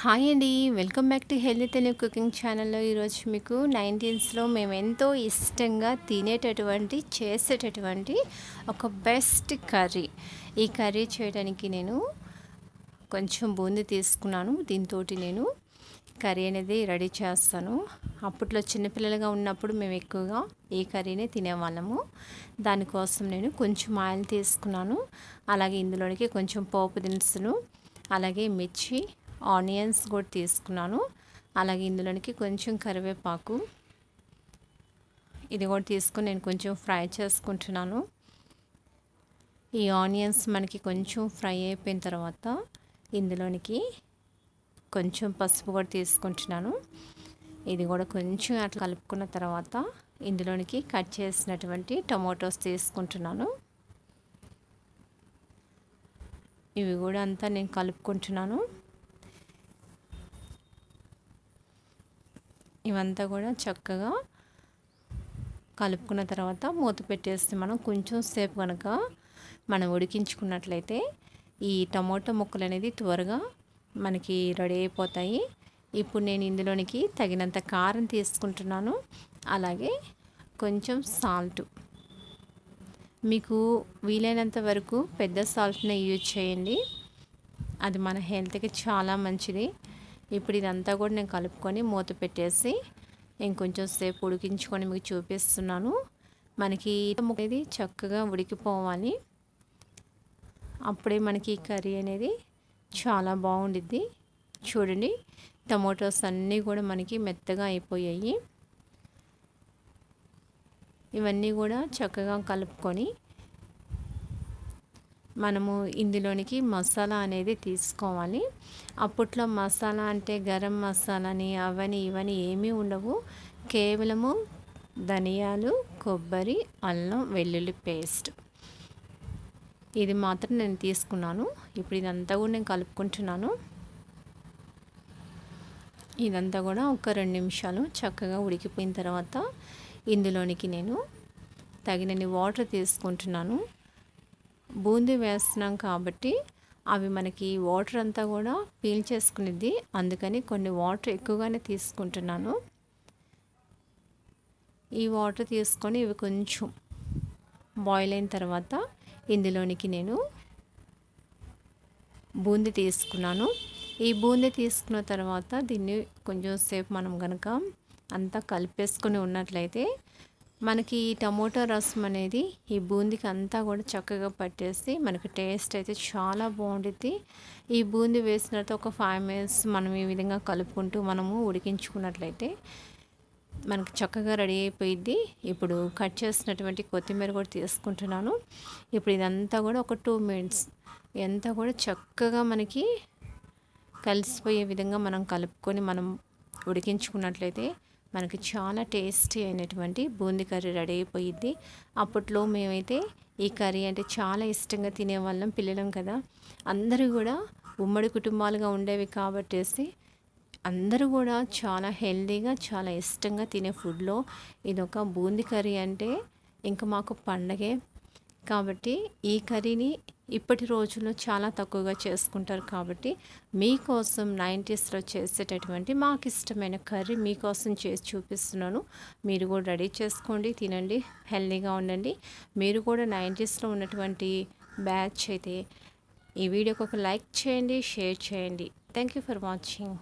Hi అండి. Welcome back to healthy Telugu cooking ఛానల్లో ఈరోజు మీకు నైన్టీన్స్లో మేము ఎంతో ఇష్టంగా తినేటటువంటి చేసేటటువంటి ఒక బెస్ట్ కర్రీ. ఈ కర్రీ చేయడానికి నేను కొంచెం బూంది తీసుకున్నాను. దీంతో నేను కర్రీ అనేది రెడీ చేస్తాను. అప్పట్లో చిన్నపిల్లలుగా ఉన్నప్పుడు మేము ఎక్కువగా ఈ కర్రీనే తినేవాళ్ళము. దానికోసం నేను కొంచెం ఆయిల్ తీసుకున్నాను. అలాగే ఇందులోనికి కొంచెం పోపు దినుసులు అలాగే మిర్చి ఆనియన్స్ కూడా తీసుకున్నాను. అలాగే ఇందులోనికి కొంచెం కరివేపాకు. ఇది కూడా తీసుకుని నేను కొంచెం ఫ్రై చేసుకుంటున్నాను. ఈ ఆనియన్స్ మనకి కొంచెం ఫ్రై అయిపోయిన తర్వాత ఇందులోనికి కొంచెం పసుపు కూడా తీసుకుంటున్నాను. ఇది కూడా కొంచెం అట్లా కలుపుకున్న తర్వాత ఇందులోనికి కట్ చేసినటువంటి టమాటోస్ తీసుకుంటున్నాను. ఇవి కూడా అంతా నేను కలుపుకుంటున్నాను. ఇవంతా కూడా చక్కగా కలుపుకున్న తర్వాత మూత పెట్టేస్తే మనం కొంచెం సేపు కనుక మనం ఉడికించుకున్నట్లయితే ఈ టమోటా ముక్కలు అనేది త్వరగా మనకి రెడీ అయిపోతాయి. ఇప్పుడు నేను ఇందులోనికి తగినంత కారం తీసుకుంటున్నాను. అలాగే కొంచెం సాల్ట్. మీకు వీలైనంత వరకు పెద్ద సాల్ట్ని యూజ్ చేయండి. అది మన హెల్త్కి చాలా మంచిది. ఇప్పుడు ఇదంతా కూడా నేను కలుపుకొని మూత పెట్టేసి ఇంకొంచెం సేపు ఉడికించుకొని మీకు చూపిస్తున్నాను. మనకి ఇది చక్కగా ఉడికిపోవాలి. అప్పుడే మనకి కర్రీ అనేది చాలా బాగుండిద్ది. చూడండి టమోటోస్ అన్నీ కూడా మనకి మెత్తగా అయిపోయాయి. ఇవన్నీ కూడా చక్కగా కలుపుకొని మనము ఇందులోనికి మసాలా అనేది తీసుకోవాలి. అప్పట్లో మసాలా అంటే గరం మసాలాని అవని ఇవని ఏమీ ఉండవు. కేవలము ధనియాలు కొబ్బరి అల్లం వెల్లుల్లి పేస్ట్. ఇది మాత్రం నేను తీసుకున్నాను. ఇప్పుడు ఇదంతా కూడా నేను కలుపుకుంటున్నాను. ఇదంతా కూడా ఒక రెండు నిమిషాలు చక్కగా ఉడికిపోయిన తర్వాత ఇందులోనికి నేను తగినన్ని వాటర్ తీసుకుంటున్నాను. బూందీ వేస్తున్నాం కాబట్టి అవి మనకి వాటర్ అంతా కూడా పీల్ చేసుకునేది అందుకని కొన్ని వాటర్ ఎక్కువగానే తీసుకుంటున్నాను. ఈ వాటర్ తీసుకొని ఇవి కొంచెం బాయిల్ అయిన తర్వాత ఇందులోనికి నేను బూందీ తీసుకున్నాను. ఈ బూందీ తీసుకున్న తర్వాత దీన్ని కొంచెం సేపు మనం కనుక అంతా కలిపేసుకొని ఉన్నట్లయితే మనకి ఈ టమోటో రసం అనేది ఈ బూందీకి అంతా కూడా చక్కగా పట్టేసి మనకి టేస్ట్ అయితే చాలా బాగుంటుంది ఈ బూందీ వేసిన ఒక ఫైవ్ మినిట్స్ మనం ఈ విధంగా కలుపుకుంటూ మనము ఉడికించుకున్నట్లయితే మనకి చక్కగా రెడీ అయిపోయింది ఇప్పుడు కట్ చేసినటువంటి కొత్తిమీర కూడా తీసుకుంటున్నాను. ఇప్పుడు ఇదంతా కూడా ఒక టూ మినిట్స్ ఎంత కూడా చక్కగా మనకి కలిసిపోయే విధంగా మనం కలుపుకొని మనం ఉడికించుకున్నట్లయితే మనకి చాలా టేస్టీ అయినటువంటి బూందీ కర్రీ రెడీ అయిపోయింది. అప్పట్లో మేమైతే ఈ కర్రీ అంటే చాలా ఇష్టంగా తినేవాళ్ళం పిల్లలం కదా. అందరూ కూడా ఉమ్మడి కుటుంబాలుగా ఉండేవి కాబట్టేసి అందరూ కూడా చాలా హెల్దీగా చాలా ఇష్టంగా తినే ఫుడ్లో ఇదొక బూందీ కర్రీ అంటే ఇంకా మాకు పండగే. కాబట్టి ఈ కర్రీని ఇప్పటి రోజుల్లో చాలా తక్కువగా చేసుకుంటారు కాబట్టి మీకోసం నైంటీస్లో చేసేటటువంటి మాకు ఇష్టమైన కర్రీ మీకోసం చేసి చూపిస్తున్నాను. మీరు కూడా రెడీ చేసుకోండి తినండి హెల్దీగా ఉండండి. మీరు కూడా నైంటీస్లో ఉన్నటువంటి బ్యాచ్ అయితే ఈ వీడియోకి ఒక లైక్ చేయండి షేర్ చేయండి. Thank you for watching.